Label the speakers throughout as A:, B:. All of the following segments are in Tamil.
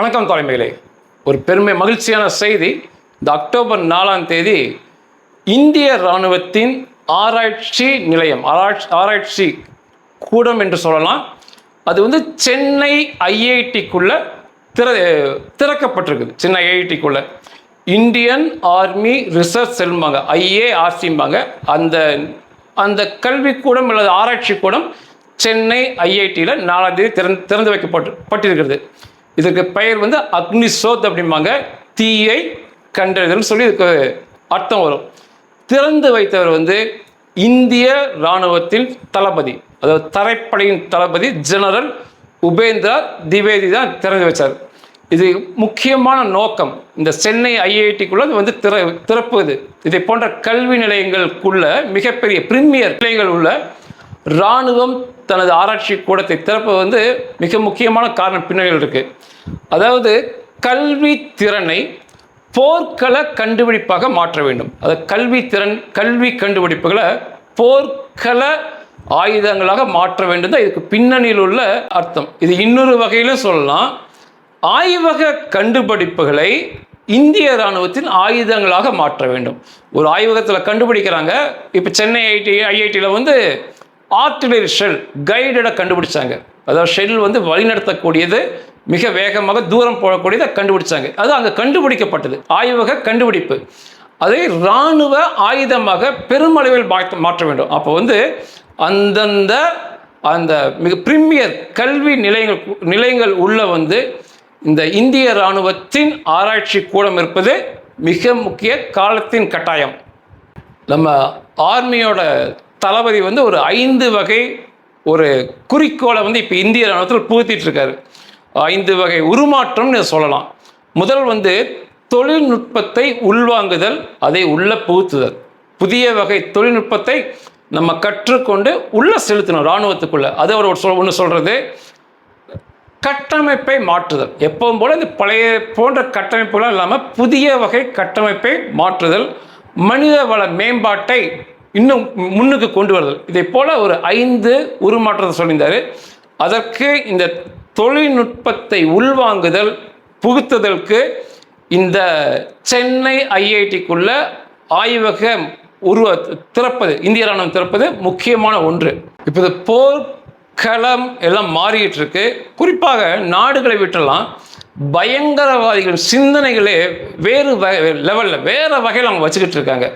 A: வணக்கம் தலைமையிலே ஒரு பெருமை மகிழ்ச்சியான செய்தி. இந்த அக்டோபர் நாலாம் தேதி இந்திய இராணுவத்தின் ஆராய்ச்சி நிலையம் ஆராய்ச்சி ஆராய்ச்சி கூடம் என்று சொல்லலாம். அது வந்து சென்னை ஐஐடிக்குள்ள திற திறக்கப்பட்டிருக்குது. சென்னை ஐஐடிக்குள்ள. இந்தியன் ஆர்மி ரிசர்ச் செல்வாங்க ஐஏஆர்சிம்பாங்க. அந்த அந்த கல்விக்கூடம் அல்லது ஆராய்ச்சி கூடம் சென்னை ஐஐடியில் நாலாம் தேதி திறந்து திறந்து வைக்கப்பட்டு பட்டிருக்கிறது. இதுக்கு பெயர் வந்து அக்னி சோத் அப்படிம்பாங்க. தீயை கண்டறிதல்னு சொல்லி இதுக்கு அர்த்தம் வரும். திறந்து வைத்தவர் வந்து இந்திய இராணுவத்தின் தளபதி அதாவது தரைப்படையின் தளபதி ஜெனரல் உபேந்திரா திவேதி தான் திறந்து வச்சார். இது முக்கியமான நோக்கம். இந்த சென்னை ஐஐடிக்குள்ள வந்து திற திறப்புது இதை போன்ற கல்வி நிலையங்களுக்குள்ள மிகப்பெரிய பிரிமியர் நிலையங்கள் உள்ள இராணுவம் தனது ஆராய்ச்சி கூடத்தை திறப்பது வந்து மிக முக்கியமான காரணம் பின்னணியில் இருக்கு. அதாவது கல்வி திறனை போர்க்கள கண்டுபிடிப்பாக மாற்ற வேண்டும். அது கல்வி திறன் கல்வி கண்டுபிடிப்புகளை போர்க்கள ஆயுதங்களாக மாற்ற வேண்டும் தான் இதுக்கு பின்னணியில் உள்ள அர்த்தம். இது இன்னொரு வகையிலும் சொல்லலாம். ஆய்வக கண்டுபிடிப்புகளை இந்திய இராணுவத்தின் ஆயுதங்களாக மாற்ற வேண்டும். ஒரு ஆய்வகத்தில் கண்டுபிடிக்கிறாங்க. இப்போ சென்னை ஐடி ஐஐடியில் வந்து ஆர்டிலரி ஷெல் கைடடை கண்டுபிடிச்சாங்க. அதாவது ஷெல் வந்து வழிநடத்தக்கூடியது மிக வேகமாக தூரம் போகக்கூடியதை கண்டுபிடிச்சாங்க. அது அங்கே கண்டுபிடிக்கப்பட்டது. ஆய்வக கண்டுபிடிப்பு. அதை இராணுவ ஆயுதமாக பெருமளவில் மாற்ற மாற்ற வேண்டும். அப்போ வந்து அந்தந்த அந்த மிக பிரிமியர் கல்வி நிலையங்கள் நிலையங்கள் உள்ள வந்து இந்த இந்திய இராணுவத்தின் ஆராய்ச்சி கூடம் இருப்பது மிக முக்கிய காலத்தின் கட்டாயம். நம்ம ஆர்மியோட தளபதி வந்து ஒரு ஐந்து வகை ஒரு குறிக்கோளை வந்து இப்போ இந்திய இராணுவத்தில் புகுத்திட்டு இருக்காரு ஐந்து வகை உருமாற்றம்னு சொல்லலாம். முதல் வந்து தொழில்நுட்பத்தை உள்வாங்குதல் அதை உள்ள புகுத்துதல். புதிய வகை தொழில்நுட்பத்தை நம்ம கற்றுக்கொண்டு உள்ள செலுத்தணும் இராணுவத்துக்குள்ள. அது அவர் ஒரு சொல் ஒன்று சொல்கிறது கட்டமைப்பை மாற்றுதல். எப்பவும் போல இந்த பழைய போன்ற கட்டமைப்புகளாக இல்லாமல் புதிய வகை கட்டமைப்பை மாற்றுதல். மனித வள மேம்பாட்டை இன்னும் முன்னுக்கு கொண்டு வருதல் இதை போல ஒரு ஐந்து உருமாற்றத்தை சொல்லியிருந்தாரு. அதற்கு இந்த தொழில்நுட்பத்தை உள்வாங்குதல் புகுத்துதலுக்கு இந்த சென்னை ஐஐடிக்குள்ள ஆய்வகம் உருவ திறப்பது இந்திய ராணுவம் திறப்பது முக்கியமான ஒன்று. இப்போ இந்த போர்க்களம் எல்லாம் மாறிக்கிட்டு இருக்கு குறிப்பாக நாடுகளை விட்டெல்லாம் பயங்கரவாதிகளின் சிந்தனைகளே வேறு லெவலில் வேறு வகையில் அவங்க வச்சுக்கிட்டு இருக்காங்க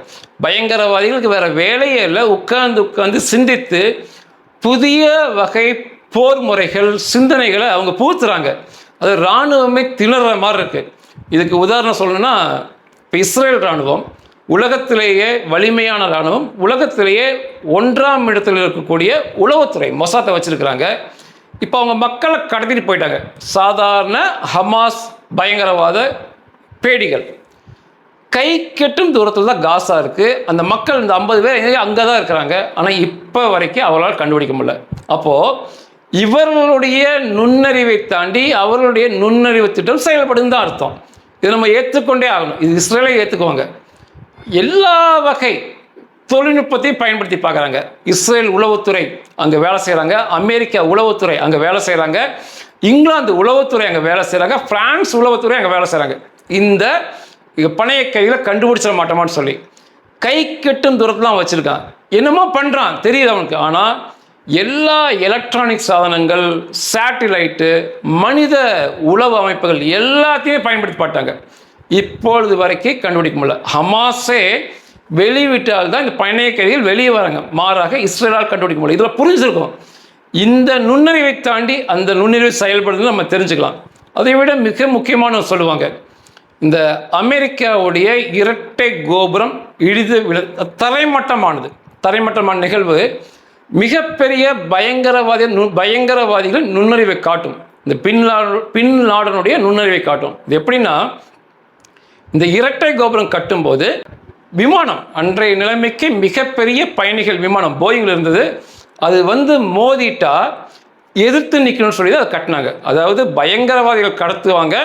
A: பயங்கரவாதிகளுக்கு வேறு வேலையே இல்லை. உட்கார்ந்து உட்கார்ந்து சிந்தித்து புதிய வகை போர் முறைகள் சிந்தனைகளை அவங்க பூத்துறாங்க அது இராணுவமே திணற மாதிரி இருக்கு. இதுக்கு உதாரணம் சொல்லணும்னா இப்போ இஸ்ரேல் இராணுவம் உலகத்திலேயே வலிமையான இராணுவம் உலகத்திலேயே ஒன்றாம் இடத்தில் இருக்கக்கூடிய உளவுத்துறை மொசாத்தை வச்சிருக்கிறாங்க. இப்போ அவங்க மக்களை கடத்திட்டு போயிட்டாங்க. சாதாரண ஹமாஸ் பயங்கரவாத பேடிகள். கை கெட்டும் தூரத்தில் தான் காசா இருக்குது அந்த மக்கள் இந்த ஐம்பது பேர் அங்கே தான் இருக்கிறாங்க. ஆனால் இப்போ வரைக்கும் அவரால் கண்டுபிடிக்க முடியல. அப்போது இவர்களுடைய நுண்ணறிவை தாண்டி அவர்களுடைய நுண்ணறிவு திட்டம் செயல்படும் தான் அர்த்தம். இது நம்ம ஏற்றுக்கொண்டே ஆகணும். இது இஸ்ரேலை ஏற்றுக்குவாங்க எல்லா வகை தொழில்நுட்பத்தையும் பயன்படுத்தி பார்க்குறாங்க. இஸ்ரேல் உளவுத்துறை அங்கே வேலை செய்கிறாங்க அமெரிக்கா உளவுத்துறை அங்கே வேலை செய்கிறாங்க இங்கிலாந்து உளவுத்துறை அங்கே வேலை செய்கிறாங்க பிரான்ஸ் உளவுத்துறை அங்கே வேலை செய்கிறாங்க இந்த பணைய கையில் கண்டுபிடிச்சிட மாட்டோமான்னு சொல்லி கை கெட்டும் தூரத்தில் வச்சுருக்கான். என்னமோ பண்ணுறான் தெரியுது அவனுக்கு. ஆனால் எல்லா எலக்ட்ரானிக் சாதனங்கள் சேட்டிலைட்டு மனித உளவு அமைப்புகள் எல்லாத்தையுமே பயன்படுத்தி பார்த்தாங்க. இப்பொழுது வரைக்கும் கண்டுபிடிக்க முடியல. ஹமாஸே வெளிவிட்டால் தான் இந்த பயணிய கைதிகள் வெளியே வராங்க. மாறாக இஸ்ரேலால் கண்டுபிடிக்க முடியல. இதில் புரிஞ்சிருக்கும். இந்த நுண்ணறிவை தாண்டி அந்த நுண்ணறிவை செயல்படுறது நம்ம தெரிஞ்சுக்கலாம். அதை விட மிக முக்கியமான சொல்லுவாங்க. இந்த அமெரிக்காவுடைய இரட்டை கோபுரம் இழிது விழ தரைமட்டமானது தரைமட்டமான நிகழ்வு மிகப்பெரிய பயங்கரவாதி நு பயங்கரவாதிகள் நுண்ணறிவை காட்டும். இந்த பின்லாடு பின் நாடனுடைய நுண்ணறிவை காட்டும். இது எப்படின்னா இந்த இரட்டை கோபுரம் கட்டும்போது விமானம் அன்றைய நிலைமைக்கு மிகப்பெரிய பயணிகள் விமானம் போயிங்கில் இருந்தது. அது வந்து மோதிட்டா எதிர்த்து நிற்கணும்னு சொல்லி தான் அதை கட்டினாங்க. அதாவது பயங்கரவாதிகள் கடத்துவாங்க.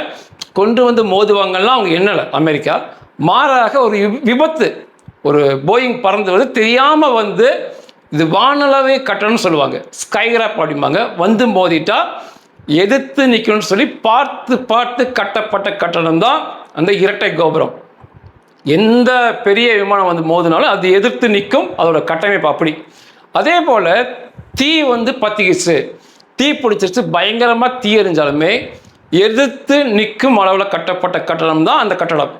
A: கொண்டு வந்து மோதுவாங்கலாம் அவங்க எண்ணலை அமெரிக்கா. மாறாக ஒரு வி- விபத்து. ஒரு போயிங் பறந்து வந்து தெரியாமல் வந்து இது வானளவை கட்டணம்னு சொல்லுவாங்க. ஸ்கைகிராப் அப்படிம்பாங்க. வந்து மோதிட்டா எதிர்த்து நிற்கணும்னு சொல்லி பார்த்து பார்த்து கட்டப்பட்ட கட்டணம் தான் அந்த இரட்டை கோபுரம். எந்த பெரிய விமானம் வந்து மோதினாலும் அது எதிர்த்து நிற்கும் அதோட கட்டமைப்பு அப்படி. அதே போல் தீ வந்து பத்திக்கிச்சு. தீ பிடிச்சிருச்சு. பயங்கரமாக தீ எறிஞ்சாலுமே எதிர்த்து நிற்கும் அளவில் கட்டப்பட்ட கட்டடம் தான் அந்த கட்டடம்.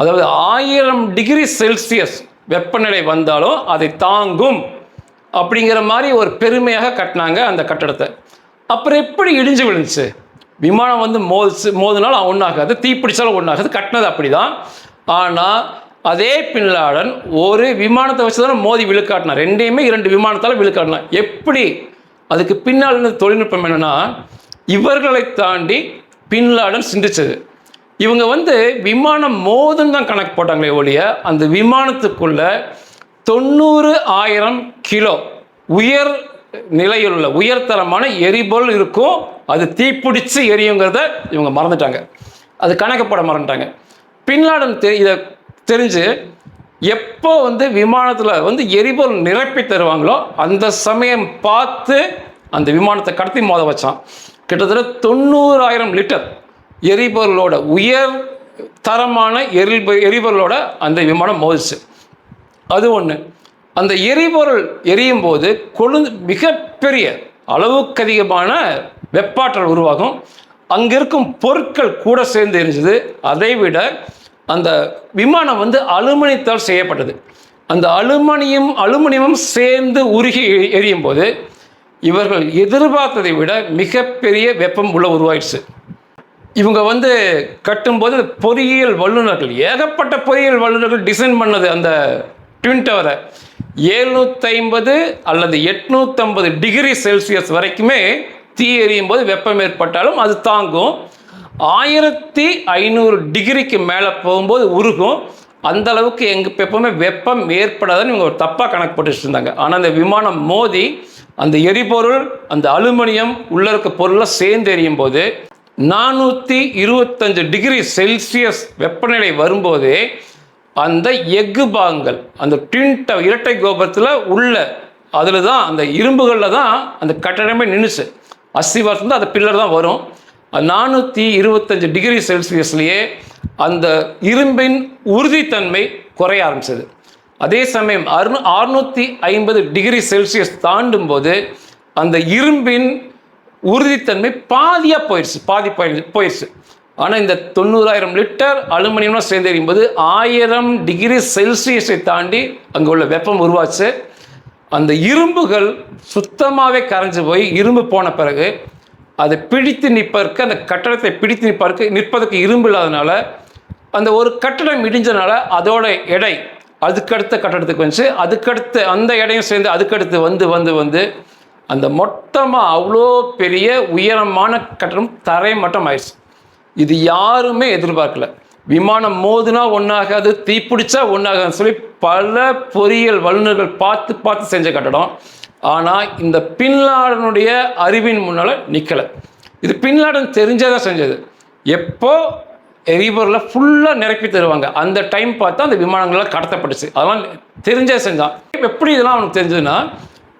A: அதாவது ஆயிரம் டிகிரி செல்சியஸ் வெப்பநிலை வந்தாலும் அதை தாங்கும் அப்படிங்கிற மாதிரி ஒரு பெருமையாக கட்டினாங்க அந்த கட்டடத்தை. அப்புறம் எப்படி இடிஞ்சு விழுந்துச்சு? விமானம் வந்து மோதிச்சு மோதினாலும் ஒன்றாகாது தீப்பிடிச்சாலும் ஒன்றாகாது கட்டினது அப்படி தான் ஆனால் அதே பின்லாடன் ஒரு விமானத்தை வச்சு தானே மோதி விழுக்காட்டினார் ரெண்டையுமே இரண்டு விமானத்தால் விழுக்காட்டினார் எப்படி? அதுக்கு பின்னால் இருந்த தொழில்நுட்பம் என்னென்னா இவர்களை தாண்டி பின்லாடன் சிந்திச்சது. இவங்க வந்து விமானம் மோதும் தான் கணக்கு போட்டாங்களே ஒழிய அந்த விமானத்துக்குள்ள தொண்ணூறு ஆயிரம் கிலோ உயர் நிலையில் உள்ள உயர்தரமான எரிபொருள் இருக்கும். அது தீப்பிடிச்சு எரியுங்கிறத இவங்க மறந்துட்டாங்க. அது கணக்கு போட மறந்துட்டாங்க. பின்லாடன் தெ இதை தெரிஞ்சு எப்போ வந்து விமானத்தில் வந்து எரிபொருள் நிரப்பி தருவாங்களோ அந்த சமயம் பார்த்து அந்த விமானத்தை கடத்தி மோத வச்சான். கிட்டத்தட்ட தொண்ணூறாயிரம் லிட்டர் எரிபொருளோட உயர் தரமான எரி எரிபொருளோட அந்த விமானம் மோதிச்சு. அது ஒன்று அந்த எரிபொருள் எரியும் போது கொழுந்து மிகப்பெரிய அளவுக்கு அதிகமான வெப்பாற்றல் உருவாகும். அங்கே இருக்கும் பொருட்கள் கூட சேர்ந்து எரிஞ்சது. அதை விட அந்த விமானம் வந்து அலுமினியத்தால் செய்யப்பட்டது. அந்த அலுமினியம் அலுமினியமும் சேர்ந்து உருகி எரியும் போது இவர்கள் எதிர்பார்த்ததை விட மிகப்பெரிய வெப்பம் உள்ள உருவாயிடுச்சு. இவங்க வந்து கட்டும்போது பொறியியல் வல்லுநர்கள் ஏகப்பட்ட பொறியியல் வல்லுநர்கள் டிசைன் பண்ணது அந்த ட்வின் டவரை ஏழ்நூத்தைம்பது அல்லது எட்நூற்றம்பது டிகிரி செல்சியஸ் வரைக்குமே தீ எரியும் போது வெப்பம் ஏற்பட்டாலும் அது தாங்கும். ஆயிரத்தி ஐநூறு டிகிரிக்கு மேலே போகும்போது உருகும். அந்த அளவுக்கு எங்க எப்பவுமே வெப்பம் ஏற்படாதுன்னு இவங்க ஒரு தப்பாக கணக்கு போட்டுட்டு இருந்தாங்க. ஆனால் அந்த விமானம் மோதி அந்த எரிபொருள் அந்த அலுமினியம் உள்ள இருக்க பொருளை சேர்ந்து எரியும் போது நானூற்றி இருபத்தஞ்சு டிகிரி செல்சியஸ் வெப்பநிலை வரும்போதே அந்த எஃகு பாகங்கள் அந்த டின்ட இரட்டை கோபுரத்தில் உள்ள அதில் தான் அந்த இரும்புகளில் தான் அந்த கட்டடமே நின்றுச்சு அஸ்திவாரத்தில் தான் அந்த பில்லர் தான் வரும். நானூற்றி இருபத்தஞ்சு டிகிரி செல்சியஸ்லேயே அந்த இரும்பின் உறுதித்தன்மை குறைய ஆரம்பிச்சது. அதே சமயம் அறு அறுநூற்றி ஐம்பது டிகிரி செல்சியஸ் தாண்டும் போது அந்த இரும்பின் உறுதித்தன்மை பாதியாக போயிடுச்சு பாதி போயிடுச்சு போயிடுச்சு ஆனால் இந்த தொண்ணூறாயிரம் லிட்டர் அலுமினியம்லாம் சேர்ந்து போது ஆயிரம் டிகிரி செல்சியஸை தாண்டி அங்கே உள்ள வெப்பம் உருவாச்சு. அந்த இரும்புகள் சுத்தமாகவே கரைஞ்சி போய் இரும்பு போன பிறகு அதை பிடித்து நிற்பதற்கு அந்த கட்டடத்தை பிடித்து நிற்பதற்கு நிற்பதற்கு இரும்பு இல்லாதனால அந்த ஒரு கட்டடம் இடிஞ்சனால அதோட எடை அதுக்கடுத்த கட்டடத்துக்கு வந்துச்சு. அதுக்கடுத்து அந்த இடையும் சேர்ந்து அதுக்கடுத்து வந்து வந்து வந்து அந்த மொத்தமாக அவ்வளோ பெரிய உயரமான கட்டடம் தரை மட்டம் ஆயிடுச்சு. இது யாருமே எதிர்பார்க்கல. விமானம் மோதுனா ஒன்றாகாது தீப்பிடிச்சா ஒன்றாகாதுன்னு சொல்லி பல பொறியியல் வல்லுநர்கள் பார்த்து பார்த்து செஞ்ச கட்டடம். ஆனால் இந்த பின்லாடனுடைய அறிவின் முன்னால் நிற்கலை இது பின்லாடன் தெரிஞ்சதா செஞ்சது. எப்போ எரிபொருளை ஃபுல்லாக நிரப்பி தருவாங்க. அந்த டைம் பார்த்தா அந்த விமானங்கள்லாம் கடத்தப்பட்டுச்சு. அதெல்லாம் தெரிஞ்சே செஞ்சான் எப்படி இதெல்லாம் அவனுக்கு தெரிஞ்சதுன்னா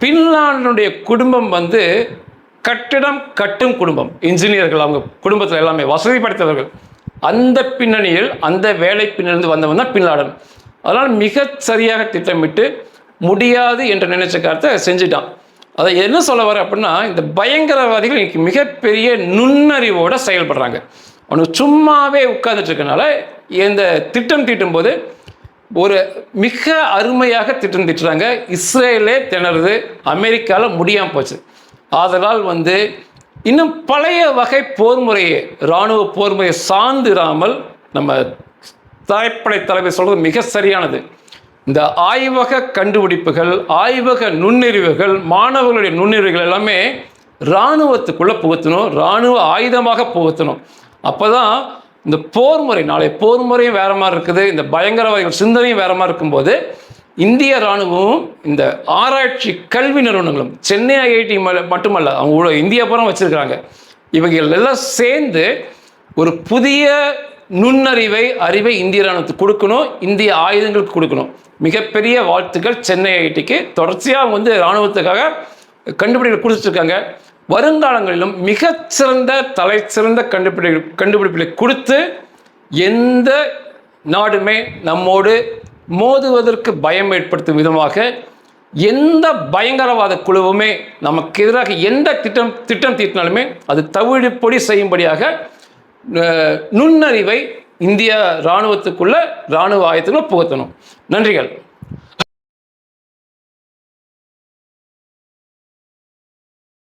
A: பின்லாடனுடைய குடும்பம் வந்து கட்டிடம் கட்டும் குடும்பம். இன்ஜினியர்கள் அவங்க குடும்பத்தில் எல்லாமே வசதி படைத்தவர்கள் அந்த பின்னணியில் அந்த வேலை பின்னணியிலிருந்து வந்தவன் தான் பின்லாடன் அதனால் மிக சரியாக திட்டமிட்டு முடியாது என்று நினைச்ச காரத்தை செஞ்சுட்டான். அதை என்ன சொல்ல வர அப்படின்னா இந்த பயங்கரவாதிகள் இன்னைக்கு மிகப்பெரிய நுண்ணறிவோடு செயல்படுறாங்க. அவனுக்கு சும்மாவே உட்கார்ந்துட்டு இருக்கனால இந்த திட்டம் தீட்டும்போது ஒரு மிக அருமையாக திட்டம் திட்டுறாங்க. இஸ்ரேலே திணறுது. அமெரிக்காவில் முடியாமல் போச்சு. ஆதலால் வந்து இன்னும் பழைய வகை போர் முறையை இராணுவ போர் முறையை சார்ந்திராமல் நம்ம தாய்ப்படை தலைவர் சொல்கிறது மிக சரியானது. இந்த ஆய்வக கண்டுபிடிப்புகள் ஆய்வக நுண்ணறிவுகள் மாணவர்களுடைய நுண்ணறிவுகள் எல்லாமே இராணுவத்துக்குள்ளே புகுத்தணும். இராணுவ ஆயுதமாக புகுத்தணும். அப்போ தான் இந்த போர் முறை நாளை போர் முறையும் வேற மாதிரி இருக்குது இந்த பயங்கரவாதிகள் சிந்தனையும் வேற மாதிரி இருக்கும்போது இந்திய இராணுவமும் இந்த ஆராய்ச்சி கல்வி நிறுவனங்களும் சென்னை ஐஐடி மட்டுமல்ல அவங்க உள்ள இந்தியா பூரா வச்சிருக்கிறாங்க. இவங்க எல்லாம் சேர்ந்து ஒரு புதிய நுண்ணறிவை அறிவை இந்திய இராணுவத்துக்கு கொடுக்கணும் இந்திய ஆயுதங்களுக்கு கொடுக்கணும். மிகப்பெரிய வாழ்த்துக்கள் சென்னை ஐஐடிக்கு தொடர்ச்சியாக அவங்க வந்து இராணுவத்துக்காக கண்டுபிடிக்க கொடுத்துட்ருக்காங்க வருங்காலங்களிலும் மிகச்சிறந்த தலை சிறந்த கண்டுபிடி கண்டுபிடிப்புகளை கொடுத்து எந்த நாடுமே நம்மோடு மோதுவதற்கு பயம் ஏற்படுத்தும் விதமாக எந்த பயங்கரவாத குழுவுமே நமக்கு எதிராக எந்த திட்டம் திட்டம் தீட்டினாலுமே அது தவிடுபொடி செய்யும்படியாக நுண்ணறிவை இந்திய இராணுவத்துக்குள்ள இராணுவ ஆயத்துக்குள்ள புகுத்தணும். நன்றிகள்.